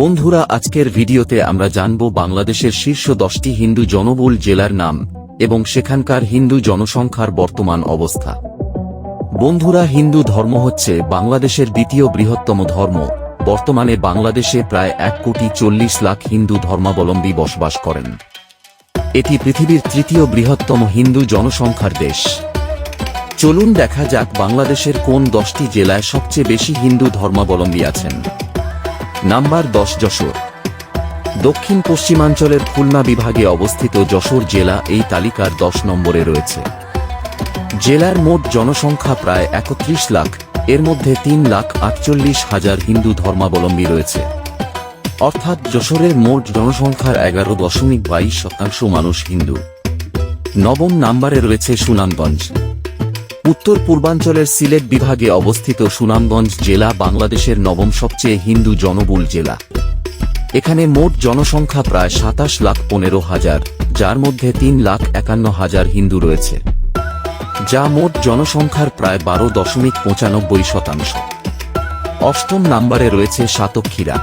বন্ধুরা, আজকের ভিডিওতে আমরা জানব বাংলাদেশের শীর্ষ দশটি হিন্দু জনবহুল জেলার নাম এবং সেখানকার হিন্দু জনসংখ্যার বর্তমান অবস্থা। বন্ধুরা, হিন্দু ধর্ম হচ্ছে বাংলাদেশের দ্বিতীয় বৃহত্তম ধর্ম। বর্তমানে বাংলাদেশে প্রায় এক কোটি চল্লিশ লাখ হিন্দু ধর্মাবলম্বী বসবাস করেন। এটি পৃথিবীর তৃতীয় বৃহত্তম হিন্দু জনসংখ্যার দেশ। চলুন দেখা যাক বাংলাদেশের কোন দশটি জেলায় সবচেয়ে বেশি হিন্দু ধর্মাবলম্বী আছেন। নাম্বার দশ যশোর। দক্ষিণ পশ্চিমাঞ্চলের খুলনা বিভাগে অবস্থিত যশোর জেলা এই তালিকার দশ নম্বরে রয়েছে। জেলার মোট জনসংখ্যা প্রায় একত্রিশ লাখ, এর মধ্যে তিন লাখ আটচল্লিশ হাজার হিন্দু ধর্মাবলম্বী রয়েছে। অর্থাৎ যশোরের মোট জনসংখ্যার এগারো দশমিক বাইশ শতাংশ মানুষ হিন্দু। নবম নাম্বারে রয়েছে সুনামগঞ্জ। উত্তর পূর্বাঞ্চলের সিলেট বিভাগে অবস্থিত সুনামগঞ্জ জেলা বাংলাদেশের নবম সবচেয়ে হিন্দু জনবহুল জেলা। এখানে মোট জনসংখ্যা প্রায় সাতাশ লাখ পনেরো হাজার, যার মধ্যে তিন লাখ একান্ন হাজার হিন্দু রয়েছে। যা মোট জনসংখ্যার প্রায় বারো দশমিক পঁচানব্বই শতাংশ। অষ্টম নাম্বারে রয়েছে সাতক্ষীরা।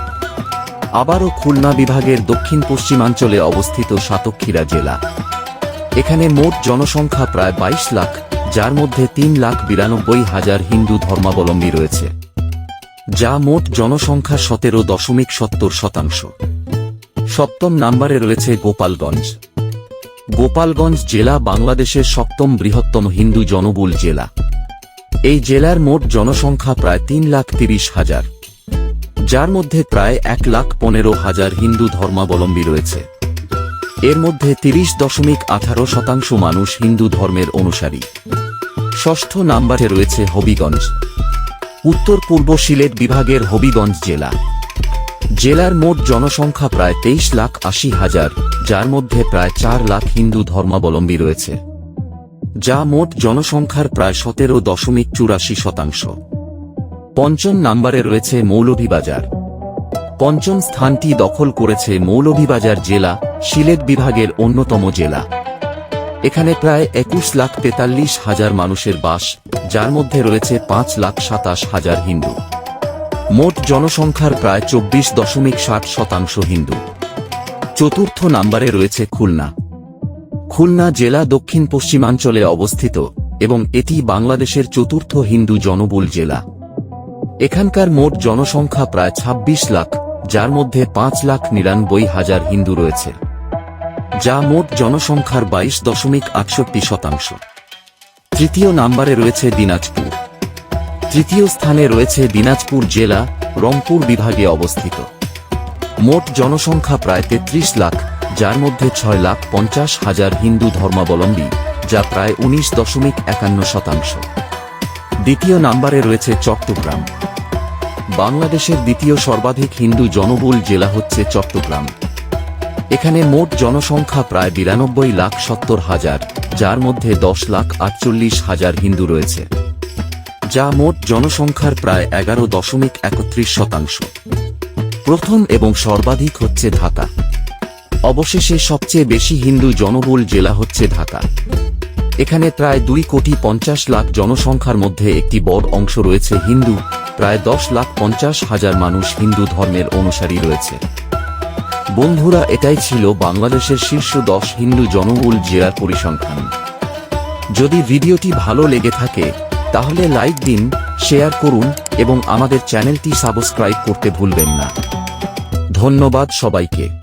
আবারও খুলনা বিভাগের দক্ষিণ পশ্চিমাঞ্চলে অবস্থিত সাতক্ষীরা জেলা। এখানে মোট জনসংখ্যা প্রায় বাইশ লাখ যার মধ্যে তিন লাখ বিরানব্বই হাজার হিন্দু ধর্মাবলম্বী রয়েছে, যা মোট জনসংখ্যা সতেরো দশমিক সত্তর শতাংশ। সপ্তম নাম্বারে রয়েছে গোপালগঞ্জ। গোপালগঞ্জ জেলা বাংলাদেশের সপ্তম বৃহত্তম হিন্দু জনবহুল জেলা। এই জেলার মোট জনসংখ্যা প্রায় তিন লাখ তিরিশ হাজার, যার মধ্যে প্রায় এক লাখ পনেরো হাজার হিন্দু ধর্মাবলম্বী রয়েছে। এর মধ্যে তিরিশ দশমিক আঠারো শতাংশ মানুষ হিন্দু ধর্মের অনুসারী। ষষ্ঠ নাম্বারে রয়েছে হবিগঞ্জ। উত্তর পূর্ব সিলেট বিভাগের হবিগঞ্জ জেলা। জেলার মোট জনসংখ্যা প্রায় তেইশ লাখ আশি হাজার, যার মধ্যে প্রায় চার লাখ হিন্দু ধর্মাবলম্বী রয়েছে। যা মোট জনসংখ্যার প্রায় সতেরো দশমিক চুরাশি শতাংশ। পঞ্চম নাম্বারে রয়েছে মৌলভীবাজার। পঞ্চম স্থানটি দখল করেছে মৌলভীবাজার জেলা, সিলেট বিভাগের অন্যতম জেলা। এখানে প্রায় একুশ লাখ তেতাল্লিশ হাজার মানুষের বাস, যার মধ্যে রয়েছে পাঁচ লাখ সাতাশ হাজার হিন্দু। মোট জনসংখ্যার প্রায় চব্বিশ দশমিক ষাট শতাংশ হিন্দু। চতুর্থ নম্বরে রয়েছে খুলনা। খুলনা জেলা দক্ষিণ পশ্চিমাঞ্চলে অবস্থিত এবং এটি বাংলাদেশের চতুর্থ হিন্দু জনবহুল জেলা। এখানকার মোট জনসংখ্যা প্রায় ২৬ লাখ, যার মধ্যে পাঁচ লাখ নিরানব্বই হাজার হিন্দু রয়েছে। যা মোট জনসংখ্যার বাইশ দশমিক আটষট্টি শতাংশ। তৃতীয় নাম্বারে রয়েছে দিনাজপুর। তৃতীয় স্থানে রয়েছে দিনাজপুর জেলা, রংপুর বিভাগে অবস্থিত। মোট জনসংখ্যা প্রায় তেত্রিশ লাখ, যার মধ্যে ছয় লাখ পঞ্চাশ হাজার হিন্দু ধর্মাবলম্বী, যা প্রায় উনিশ দশমিক একান্ন শতাংশ। দ্বিতীয় নাম্বারে রয়েছে চট্টগ্রাম। বাংলাদেশের দ্বিতীয় সর্বাধিক হিন্দু জনবহুল জেলা হচ্ছে চট্টগ্রাম। এখানে মোট জনসংখ্যা প্রায় বিরানব্বই লাখ সত্তর হাজার, যার মধ্যে দশ লাখ আটচল্লিশ হাজার হিন্দু রয়েছে, যা মোট জনসংখ্যার প্রায় এগারো দশমিক একত্রিশ শতাংশ। প্রথম এবং সর্বাধিক হচ্ছে ঢাকা। অবশেষে সবচেয়ে বেশি হিন্দু জনবহুল জেলা হচ্ছে ঢাকা। এখানে প্রায় দুই কোটি পঞ্চাশ লাখ জনসংখ্যার মধ্যে একটি বড় অংশ রয়েছে হিন্দু, প্রায় দশ লাখ পঞ্চাশ হাজার মানুষ হিন্দু ধর্মের অনুসারী রয়েছে। বন্ধুরা, এটাই ছিল বাংলাদেশের শীর্ষ দশ হিন্দু জনবহুল জেলার পরিসংখ্যান। যদি ভিডিওটি ভালো লেগে থাকে, তাহলে লাইক দিন, শেয়ার করুন এবং আমাদের চ্যানেলটি সাবস্ক্রাইব করতে ভুলবেন না। ধন্যবাদ সবাইকে।